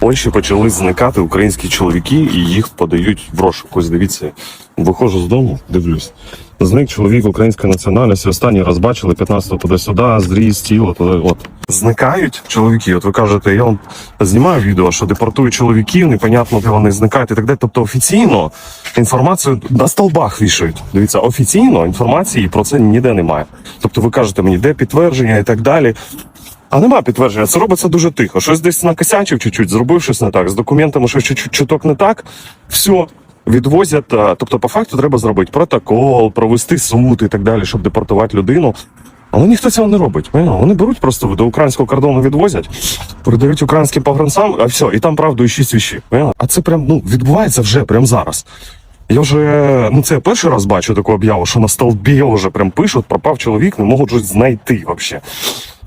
Польщі почали зникати українські чоловіки і їх подають в розшук. Ось дивіться, виходжу з дому, дивлюсь. Зник чоловік української національності. Останній раз бачили 15-го туди-сюди, зріс, тіло, туди. От зникають чоловіки. От ви кажете, я вам знімаю відео, що депортують чоловіків, непонятно, де вони зникають і так далі. Тобто офіційно інформацію на столбах вішають. Дивіться, офіційно інформації про це ніде немає. Тобто ви кажете мені, де підтвердження і так далі. А нема підтвердження, це робиться дуже тихо. Щось десь накосячив чуть-чуть, зробив щось не так, з документами щось чуть-чуть чуток не так. Все, відвозять. Тобто, по факту треба зробити протокол, провести суд і так далі, щоб депортувати людину. Але ніхто цього не робить. Вони беруть просто до українського кордону відвозять, передають українським погранцям, а все, і там правду і шість віщі. А це прям ну відбувається вже прямо зараз. Я вже ну це я перший раз бачу таку об'яву, що на столбі вже прям пишуть, пропав чоловік, не можуть знайти взагалі.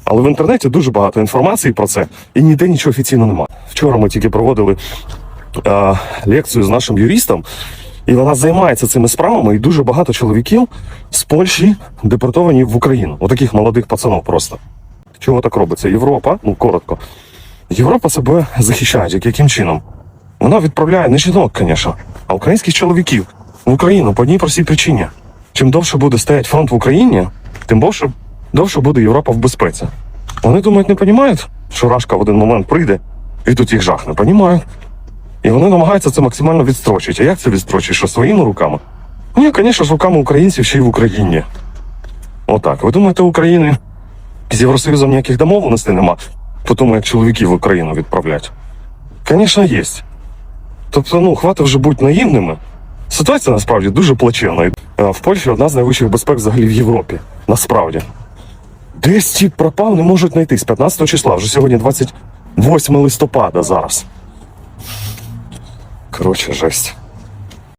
Але в інтернеті дуже багато інформації про це, і ніде нічого офіційно немає. Вчора ми тільки проводили е, лекцію з нашим юристом, і вона займається цими справами, і дуже багато чоловіків з Польщі депортовані в Україну. Отаких молодих пацанов просто. Чого так робиться? Європа, ну коротко. Європа себе захищає, як яким чином? Вона відправляє не жінок, звісно, а українських чоловіків в Україну по одній простій причині. Чим довше буде стояти фронт в Україні, тим довше, довше буде Європа в безпеці. Вони думають, не розуміють, що Рашка в один момент прийде і тут їх жахне. Понімають. І вони намагаються це максимально відстрочити. А як це відстрочити? Що своїми руками? Ні, звісно ж, руками українців ще й в Україні. Отак. Ви думаєте, України з Євросоюзом ніяких домовленостей нема, по тому як чоловіків в Україну відправлять? Звісно, є. Тобто, ну, хватить вже бути наївними. Ситуація насправді дуже плачевна. В Польщі одна з найвищих безпек взагалі в Європі. Насправді. Десь тіп пропав, не можуть знайти з 15 числа, вже сьогодні 28 листопада зараз. Коротше, жесть.